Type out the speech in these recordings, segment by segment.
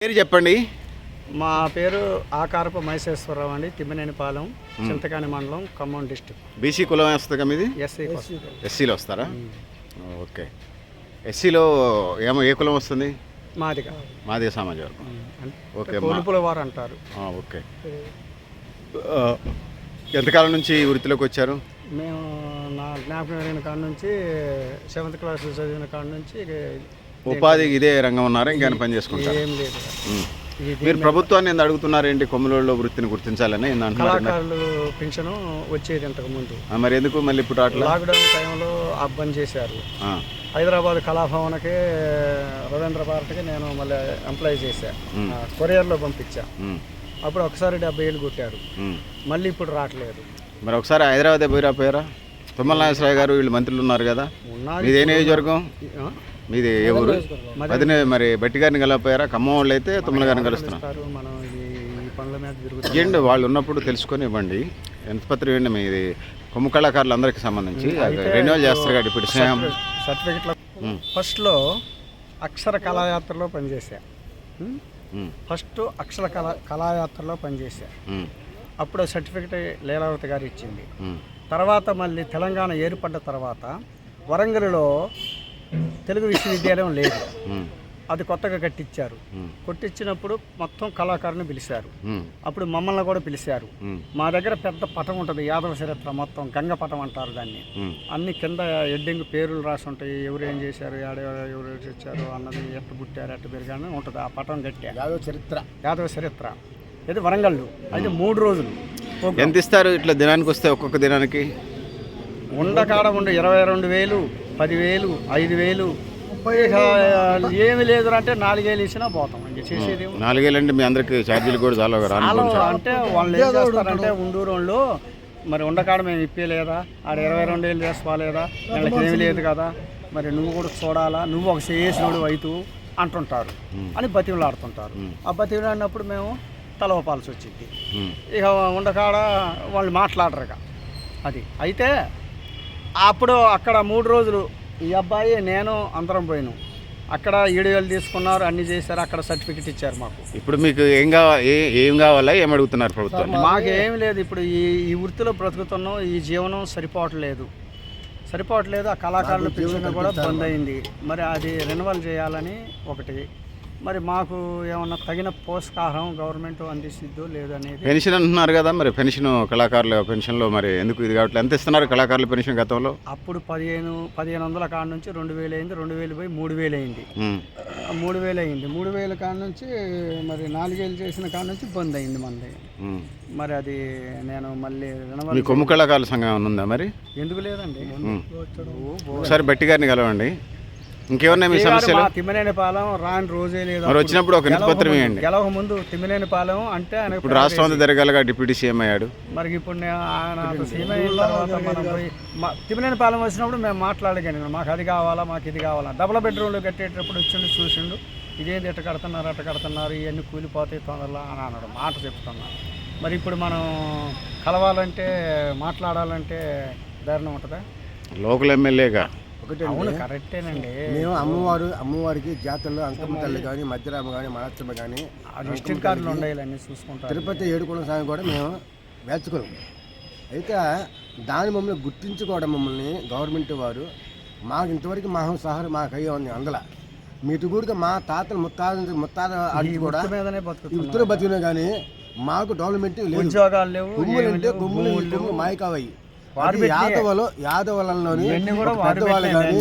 పేరు చెప్పండి. మా పేరు ఆకారపు మహేశ్వరరావు అండి తిమ్మినేనిపాలెం చింతకాని మండలం ఖమ్మం డిస్టిక్ బీసీ కులం వస్తుంది మీది? ఎస్ఐ ఎస్సీలో వస్తారా? ఓకే. ఎస్సీలో ఏమో ఏ కులం వస్తుంది? మాదిగా మాదే సమాజ వర్గం. ఓకే వారు అంటారు. ఆ, ఓకే. ఎంతకాలం నుంచి వృత్తిలోకి వచ్చారు? మేము నా జ్ఞాపకం జరిగిన కాడ నుంచి సెవెంత్ క్లాస్ చదివిన కాడ నుంచి ఉపాధి ఇదే రంగం ఉన్నారా ఇంకా పని చేసుకుంటారు. ఏం లేదు. ఇది మీరు ప్రభుత్వాన్ని ఎందుకు అడుగుతున్నారేంటి? కొమ్మలలో వృత్తిని గుర్తించాలని కళాకారులు పింఛను వచ్చేది ఇంతకు ముందు. మరి ఎందుకు మళ్ళీ ఇప్పుడు అట్లా లాక్డౌన్ టైంలో ఆ బంద్ చేశారు హైదరాబాద్ కళాభవన్కి రవీంద్ర భారత్కి నేను మళ్ళీ ఎంప్లాయ్ చేశాను కొరియర్లో పంపించా. అప్పుడు ఒకసారి డెబ్బై ఏళ్ళు కొట్టారు. మళ్ళీ ఇప్పుడు రావట్లేదు. మరి ఒకసారి హైదరాబాద్ పోయిరా పోయారా? తుమ్మల నాగేశ్వరరావు గారు వీళ్ళు మంత్రులు ఉన్నారు కదా. ఏ నియోజకవర్గం? మీది ఏ ఊరు? అదినే మరి బట్టి గారిని కలకపోయారా ఖమ్మం వాళ్ళు అయితే తుమ్మల గారిని కలుస్తున్నారు ఇవ్వండి వాళ్ళు ఉన్నప్పుడు తెలుసుకొని ఇవ్వండి. ఎంత పత్రం ఇవ్వండి మీది? కొమ్ము కళాకారులు అందరికీ సంబంధించి. రెన్యువల్ చేస్తారు కాబట్టి ఇప్పుడు స్నేహం సర్టిఫికెట్లో. ఫస్ట్లో అక్షర కళాయాత్రలో పనిచేశా? ఉమ్, ఫస్ట్ అక్షర కళా కళాయాత్రలో పనిచేశా. అప్పుడు సర్టిఫికెట్ లీలావతి గారు ఇచ్చింది. తర్వాత మళ్ళీ తెలంగాణ ఏర్పడ్డ తర్వాత వరంగల్లో తెలుగు విశ్వవిద్యాలయం లేదు. అది కొత్తగా కట్టించారు. కొట్టించినప్పుడు మొత్తం కళాకారుని పిలిచారు అప్పుడు మమ్మల్ని కూడా పిలిచారు మా దగ్గర పెద్ద పటం ఉంటుంది యాదవ చరిత్ర మొత్తం గంగ పటం అంటారు దాన్ని. అన్ని కింద ఎడ్డింగ్ పేర్లు రాసి ఉంటాయి. ఎవరు ఏం చేశారు ఆడ ఎవరు వచ్చారు అన్నది ఎట్టు పుట్టారు ఎట్టు పెరిగాను ఉంటుంది. ఆ పటం గట్టా. యాదవ చరిత్ర. యాదవ చరిత్ర. ఇది వరంగల్ అయితే మూడు రోజులు. ఎంత ఇస్తారు ఇట్లా దినానికి వస్తే ఒక్కొక్క దినానికి? ఉండకాడ ఉండు ఇరవై రెండు వేలు. పదివేలు ఐదు వేలు ఇక ఏమి లేదు అంటే నాలుగేళ్ళు ఇచ్చినా పోతాం. ఇంక చేసేది ఏముంది? నాలుగేళ్ళు అంటే మీ అందరికి ఛార్జీలు కూడా చాలా రాను చాలా అంటే వాళ్ళు ఏం చేస్తారంటే ఉండూరు వాళ్ళు మరి ఉండకాడ మేము ఇప్పలేదా ఆడ ఇరవై రెండు వేలు చేసుకోలేదా వీళ్ళకి ఏమి లేదు కదా. మరి నువ్వు కూడా చూడాలా? నువ్వు ఒక చేసినోడు అయితు అంటుంటారు అని బతిమలాడుతుంటారు. ఆ బతిమలాడినప్పుడు మేము తలవపాల్సి వచ్చింది ఇక ఉండకాడ వాళ్ళు మాట్లాడరు ఇక అది. అయితే అప్పుడు అక్కడ మూడు రోజులు ఈ అబ్బాయి నేను అందరం పోయినాం. అక్కడ ఏడు వేలు తీసుకున్నారు అన్ని చేశారు అక్కడ సర్టిఫికెట్ ఇచ్చారు మాకు. ఇప్పుడు మీకు ఏం కావాలి ఏం కావాలా ఏం అడుగుతున్నారు ప్రభుత్వాన్ని? మాకు ఏం లేదు ఇప్పుడు ఈ ఈ వృత్తిలో బ్రతుకుతున్నాం ఈ జీవనం సరిపోవట్లేదు సరిపోవట్లేదు ఆ కళాకారుల పెన్షన్ కూడా బంద్ అయింది. మరి అది రెన్యువల్ చేయాలని ఒకటి మరి మాకు ఏమన్నా తగిన పోషకాహారం గవర్నమెంట్ అందిస్తుందో లేదో అనేది పెన్షన్ అంటున్నారు కదా మరి పెన్షన్ కళాకారుల పెన్షన్లో మరి ఎందుకు ఇది కావట్లేదు ఎంత ఇస్తున్నారు కళాకారుల పెన్షన్ గతంలో? అప్పుడు పదిహేను పదిహేను వందల కాడ నుంచి రెండు వేలు అయింది రెండు వేలు పోయి మూడు వేలు అయింది. మూడు వేలు అయింది. మూడు వేల కాడ నుంచి మరి నాలుగేళ్ళు చేసిన కాడ నుంచి బంద్ అయింది మనది. మరి అది నేను మళ్ళీ మీ కొమ్ము కళాకారుల సంఘం ఉందా మరి? ఎందుకు లేదండి. ఒకసారి బట్టి గారిని కలవండి. ఇంకేమన్నాయి మీ సమస్యలు? మా తిమ్మనేని పాలెం రాని రోజే లేదు. మరి వచ్చినప్పుడు ఒక నిష్పత్రం ఇవ్వండి గెలవక ముందు తిమ్మనేని పాలెం అంటే ఆయన ఇప్పుడు రాష్ట్రం అంతా తిరగాలిగా డిప్యూటీ సీఎం అయ్యాడు. మరి ఇప్పుడు నేను ఆయన సీఎం అయిన తర్వాత మనం పోయి మా తిమ్మనేని పాలెం వచ్చినప్పుడు మేము మాట్లాడగాను మాకు అది కావాలా మాకు ఇది కావాలా? డబుల్ బెడ్రూమ్లో కట్టేటప్పుడు వచ్చిండు చూసిండు. ఇదేంది ఎట్ట కడుతున్నారు అట్ట కడుతున్నారు ఇవన్నీ కూలిపోతాయి తొందరలో అని అన్నాడు. మాట చెప్తున్నాను మరి ఇప్పుడు మనం కలవాలంటే మాట్లాడాలంటే ధైర్యం ఉంటుందా? లోకల్ ఎమ్మెల్యేగా ఒకటే అవును కరెక్టేనండి. మేము అమ్మవారు అమ్మవారికి జాతరలో అంకమ్మ తల్లి కానీ మధ్యరామ కానీ మలత్తమ్మ కానీ కార్డులు అన్నీ చూసుకుంటారు. తిరుపతి ఏడుకొండ స్వామి కూడా మేము వేర్చుకున్నాం అయితే దాని మమ్మల్ని గుర్తించుకోవడం మమ్మల్ని గవర్నమెంట్ వారు మాకు ఇంతవరకు మా సహారం మాకు అయ్యే ఉంది అందులో. మీటి కూడా మా తాతలు ముత్తాత ముత్తాత అడిగి కూడా ఉత్తర బతికినా కానీ మాకు డెవలప్మెంట్ లేదు. ఉద్యోగాలు లేవు కొమ్ములు ఏమీ అంటే. కొమ్ములు మాయకావయ్యి. యాదవలో యాదవలంలోని పెద్దవాళ్ళు. కానీ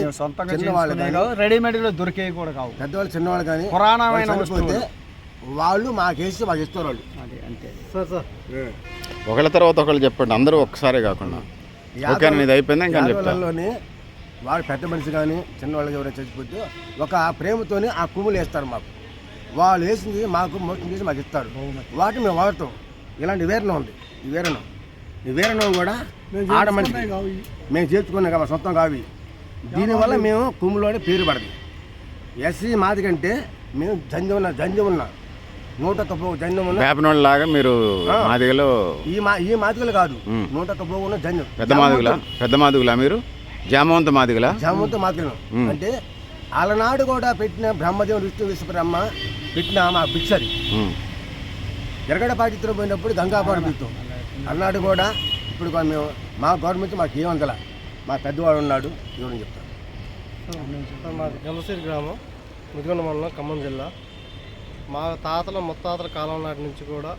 చిన్నవాళ్ళు కావు, రెడీమేడ్గా దొరికేవి కూడా కావు. పెద్దవాళ్ళు చిన్నవాళ్ళు కానీ పురాణమైన వాళ్ళు చనిపోతే వస్తువులు. వాళ్ళు మాకేసి మాకు ఇస్తారు వాళ్ళు ఒకళ్ళ తర్వాత ఒకళ్ళు చెప్పండి అందరూ ఒక్కసారే కాకుండా. ఓకే ఇది అయిపోయిందా? ఇంకా వాడు పెద్ద మనిషి కానీ చిన్నవాళ్ళకి ఎవరైనా చచ్చిపోతే ఒక ప్రేమతోని ఆ కుమ్ములు వేస్తారు మాకు. వాళ్ళు వేసింది మాకు మోసం చేసి మాకు ఇస్తారు. వాటిని మేము వాడతాం. ఇలాంటి వీరణం ఉంది. ఈ వీరణం ఈ వీరణం కూడా? ఆడ మనిషి. మేము చేర్చుకున్నాం కదా సొంతం కావి దీనివల్ల మేము కుమ్ములోనే పేరు పడదు. ఎస్సీ మాది కంటే మేము జంజం ఉన్న జంజం ఉన్న నూట తప్పు జంజం ఉన్న వేపనోళ్ళ లాగా మీరు మాదిగలో ఈ మా ఈ మాదికలు కాదు. నూట తప్పు ఉన్న జంజం. పెద్ద మాదిగులా? పెద్ద మాదిగులా మీరు? జామవంత మాదిగులా? జామంతో మాదికలు ఉమ్. అంటే అలనాడు కూడా పెట్టిన బ్రహ్మదేవుడు విష్ణు విశ్వబ్రహ్మ పెట్టిన మా భిక్షది ఉమ్. ఎరగడ పాటిత్తులో పోయినప్పుడు గంగాపాడు బిత్తం అన్నాడు కూడా. ఇప్పుడు మేము మా గవర్నమెంట్ మాకు ఏమందల మా పెద్దవాడు ఉన్నాడు ఎవరని చెప్తాను మాది గంధశ్రీ గ్రామం ముదిగొండ మండలం ఖమ్మం జిల్లా. మా తాతల ముత్తాతల కాలం నాటి నుంచి కూడా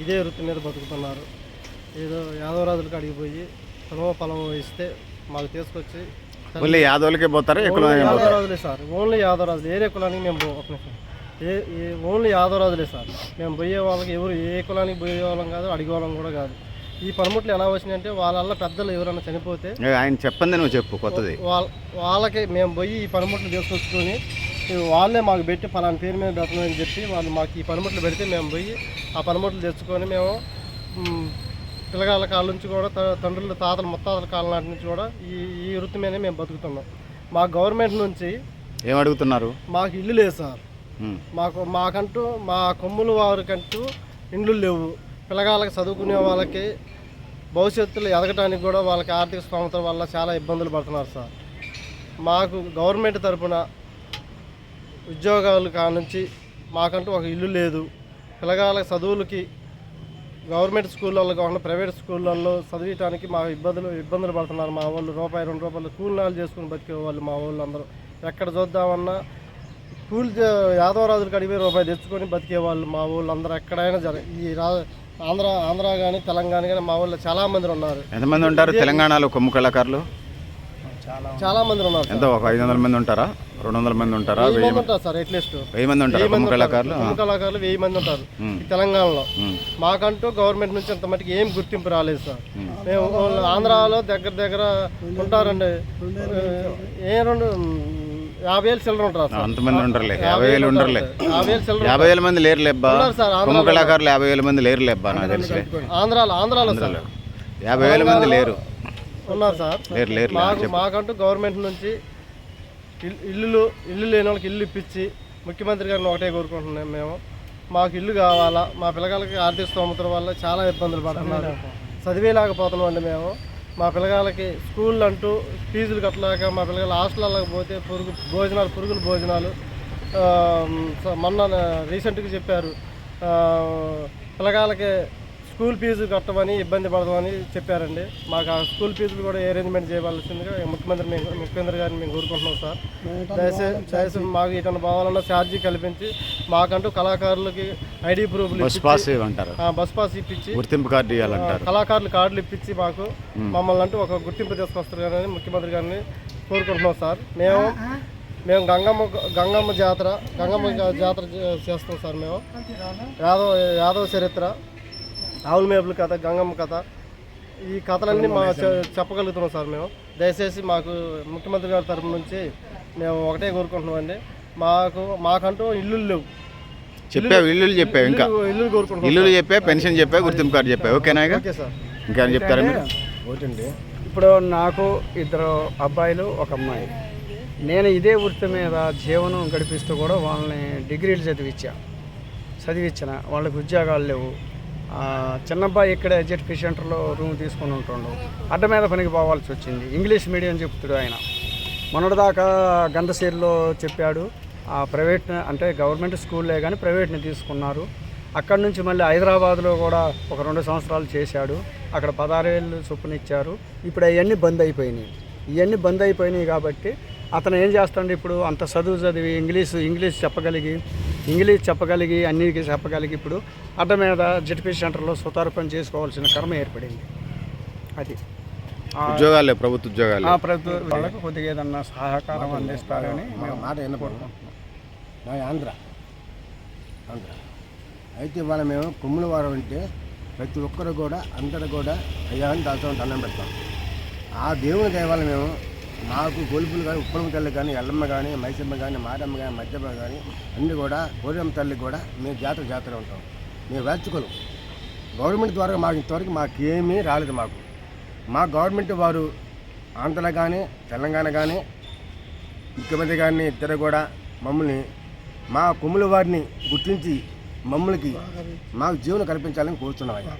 ఇదే వృత్తి మీద బతుకుతున్నారు. ఏదో యాదవరాజులకు అడిగిపోయి పొలవ పొలం ఇస్తే మాకు తీసుకొచ్చి ఓన్లీ యాదవులకే పోతారా? యాదవరాజులే సార్. ఓన్లీ యాదవరాజులు. ఏరే కులానికి మేము పో- ఒక నిమిషం. ఏ ఓన్లీ యాదవరాజులే సార్. మేము పోయే వాళ్ళకి ఎవరు ఏ కులానికి పోయే వాళ్ళం కాదు అడిగే వాళ్ళం కూడా కాదు. ఈ పనిముట్లు ఎలా వచ్చినాయంటే వాళ్ళ పెద్దలు ఎవరైనా చనిపోతే ఆయన చెప్పండి నువ్వు చెప్పు కొత్తది. వాళ్ళ వాళ్ళకి మేము పోయి ఈ పనిముట్లు తీసుకొచ్చుకొని వాళ్ళే మాకు పెట్టి పలానా పేరు మీద పెట్టడం అని చెప్పి వాళ్ళు మాకు ఈ పనిముట్లు పెడితే మేము పోయి ఆ పనిముట్లు తెచ్చుకొని మేము పిల్లగాళ్ళ కాళ్ళ నుంచి కూడా తండ్రుల తాతల ముత్తాతల కాలం నాటి నుంచి కూడా ఈ ఈ వృత్తి మీదనే మేము బతుకుతున్నాం. మా గవర్నమెంట్ నుంచి ఏం అడుగుతున్నారు? మాకు ఇల్లు లేదు సార్. Hmm. మాకు మాకంటూ మా కొమ్ములు వారికంటూ ఇండ్లు లేవు. పిల్లగాళ్ళకి చదువుకునే వాళ్ళకి భవిష్యత్తులో ఎదగటానికి కూడా వాళ్ళకి ఆర్థిక స్తోమత వల్ల చాలా ఇబ్బందులు పడుతున్నారు సార్. మాకు గవర్నమెంట్ తరపున ఉద్యోగాలు కానుంచి మాకంటూ ఒక ఇల్లు లేదు. పిల్లగాళ్ళ చదువులకి గవర్నమెంట్ స్కూళ్ళల్లో కాకుండా ప్రైవేట్ స్కూళ్ళల్లో చదివటానికి మా ఇబ్బందులు ఇబ్బందులు పడుతున్నారు మా వాళ్ళు. రూపాయి రెండు రూపాయలు కూలినాలు చేసుకుని బతికే వాళ్ళు మా వాళ్ళు అందరూ ఎక్కడ చూద్దామన్నా కూలి యాదవరాజులకు అడిగి రూపాయి తెచ్చుకొని బతికే వాళ్ళు మా ఊళ్ళు అందరూ ఎక్కడైనా జర ఈ రా ఆంధ్ర ఆంధ్ర కానీ తెలంగాణ కానీ మా ఊళ్ళో చాలా మంది ఉన్నారు. ఎంతమంది ఉంటారు? తెలంగాణలో కొమ్ము కళాకారులు? చాలా మంది. ఉన్నారు ఎంత? ఒక ఐదు వందల మంది ఉంటారా? రెండు వందల మంది ఉంటారా? వెయ్యి ఉంటారు సార్ అట్లీస్ట్ వెయ్యి మంది ఉంటారా? కొమ్ము. కళాకారులు? కొమ్ము కళాకారులు వెయ్యి మంది ఉంటారు తెలంగాణలో. మాకంటూ గవర్నమెంట్ నుంచి అంత మటుకు ఏం గుర్తింపు రాలేదు సార్. మేము. ఆంధ్రాలో దగ్గర దగ్గర ఉంటారండి. ఏ రెండు యాభై వేలు చిల్లర ఉంటారు సార్? అంతమంది ఉండరులే యాభై వేలు ఉండరులే యాభై వేలు చిల్లర యాభై వేల మంది లేరు లేబ్బా కళాకారులు యాభై వేల మంది లేరు లేబ్బా నాకు తెలుసులే. ఆంధ్రాలో ఆంధ్రాలో సార్. యాభై వేల మంది లేరు. ఉన్నారు సార్. లేరు లేరు మాకు మాకంటూ గవర్నమెంట్ నుంచి ఇల్- ఇల్లులు ఇల్లు లేని వాళ్ళకి ఇల్లు ఇప్పించి ముఖ్యమంత్రి గారిని ఒకటే కోరుకుంటున్నాం మేము. మాకు ఇల్లు కావాలా మా పిల్లగాళ్ళకి ఆర్థిక స్తోమతల వల్ల చాలా ఇబ్బందులు పడుతున్నారు. చదివేలాకపోతున్నాం అండి మేము. మా పిల్లగాళ్ళకి స్కూల్ అంటూ ఫీజులు కట్టలేక మా పిల్లగాళ్ళు హాస్టల్లోకి పోతే పురుగు భోజనాలు పురుగుల భోజనాలు మొన్న రీసెంట్గా చెప్పారు. పిల్లగాళ్ళకి స్కూల్ ఫీజు కట్టమని ఇబ్బంది పడదామని చెప్పారండి. మాకు ఆ స్కూల్ ఫీజులు కూడా అరేంజ్మెంట్ చేయవలసిందిగా ముఖ్యమంత్రి మేము ముఖ్యమంత్రి గారిని మేము కోరుకుంటున్నాం సార్. దయచేసి దయచేసి మాకు ఇతను పోవాలన్న ఛార్జీ కల్పించి మాకంటూ కళాకారులకి ఐడి ప్రూఫ్లు బస్ పాస్ ఆ, బస్ పాస్ ఇప్పించి గుర్తింపు కార్డు ఇవ్వాలంటారు. కళాకారులు కార్డులు ఇప్పించి మాకు మమ్మల్ని అంటూ ఒక గుర్తింపు తీసుకొస్తారు ముఖ్యమంత్రి గారిని కోరుకుంటున్నాం సార్. మేము మేము గంగమ్మ గంగమ్మ జాతర గంగమ్మ జాతర చేస్తాం సార్ మేము. యాదవ యాదవ చరిత్ర. ఆవుల మేపుల కథ గంగమ్మ కథ ఈ కథలన్నీ మా చెప్పగలుగుతున్నాం సార్ మేము. దయచేసి మాకు ముఖ్యమంత్రి గారి తరపు నుంచి మేము ఒకటే కోరుకుంటున్నామండి మాకు మాకంటూ ఇల్లులు లేవు. చెప్పావు ఇల్లులు చెప్పావు ఇంకా. ఇల్లు ఇల్లు కోరుకుంటున్నాం ఇల్లులు చెప్పా పెన్షన్ చెప్పా గుర్తింపు కార్డు చెప్పావు. ఓకేనా ఇక? Okay sir. ఇంకేమైనా చెప్తారా మీరు? ఒకటండి ఇప్పుడు నాకు ఇద్దరు అబ్బాయిలు ఒక అమ్మాయి. నేను ఇదే వృత్తి మీద జీవనం గడిపిస్తూ కూడా వాళ్ళని డిగ్రీలు చదివించా. చదివించిన. వాళ్ళకి ఉద్యోగాలు లేవు. చిన్నబ్బాయి ఇక్కడ జెడ్పీ సెంటర్లో రూమ్ తీసుకొని ఉంటుండు. అడ్డ మీద పనికి పోవాల్సి వచ్చింది. ఇంగ్లీష్ మీడియం చెప్తాడు ఆయన. మొన్నటిదాకా గంధసీరులో చెప్పాడు. ఆ ప్రైవేట్ అంటే గవర్నమెంట్ స్కూల్లే కానీ ప్రైవేట్ని తీసుకున్నారు. అక్కడి నుంచి మళ్ళీ హైదరాబాద్లో కూడా ఒక రెండు సంవత్సరాలు చేశాడు. అక్కడ పదహారు వేలు చొప్పున ఇచ్చారు ఇప్పుడు అవన్నీ బంద్ అయిపోయినాయి. ఇవన్నీ బంద్ అయిపోయినాయి కాబట్టి అతను ఏం చేస్తాడు ఇప్పుడు? అంత చదువు చదివి ఇంగ్లీష్ ఇంగ్లీష్ చెప్పగలిగి ఇంగ్లీష్ చెప్పగలిగి అన్ని చెప్పగలిగి ఇప్పుడు అడ్డ మీద జెడ్పీ సెంటర్లో సుతారు పని చేసుకోవాల్సిన కర్మ ఏర్పడింది. అది. ఉద్యోగాలు ప్రభుత్వ ఉద్యోగాలు. ఆ ప్రభుత్వ వాళ్ళకు కొద్దిగా ఏదన్నా సహకారం అందిస్తారని మా మాట వినపడతాం మా ఆంధ్ర. ఆంధ్ర. అయితే ఇవాళ మేము కొమ్ముల వారం అంటే ప్రతి ఒక్కరు కూడా అందరు కూడా అయ్యా అని దాంతో దండం పెడతాం. ఆ దేవుని దయవల్ల మేము మాకు గొలుపులు కానీ ఉప్పలమ్మ తల్లి కానీ ఎల్లమ్మ కానీ మైసమ్మ కానీ మారమ్మ కానీ మధ్యమ్మ కానీ అన్నీ కూడా గోరమ్మ తల్లి కూడా మేము జాతర జాతర ఉంటాం. మేము వేర్చుకోలేం. గవర్నమెంట్ ద్వారా మాకు ఇంతవరకు మాకేమీ రాలేదు మాకు. మా గవర్నమెంట్ వారు ఆంధ్ర కానీ తెలంగాణ కానీ ముఖ్యమంత్రి గారిని ఇద్దరు కూడా మమ్మల్ని మా కొమ్ముల వారిని గుర్తించి మమ్మల్కి మాకు జీవనం కల్పించాలని కోరుతున్నాం అయ్యా.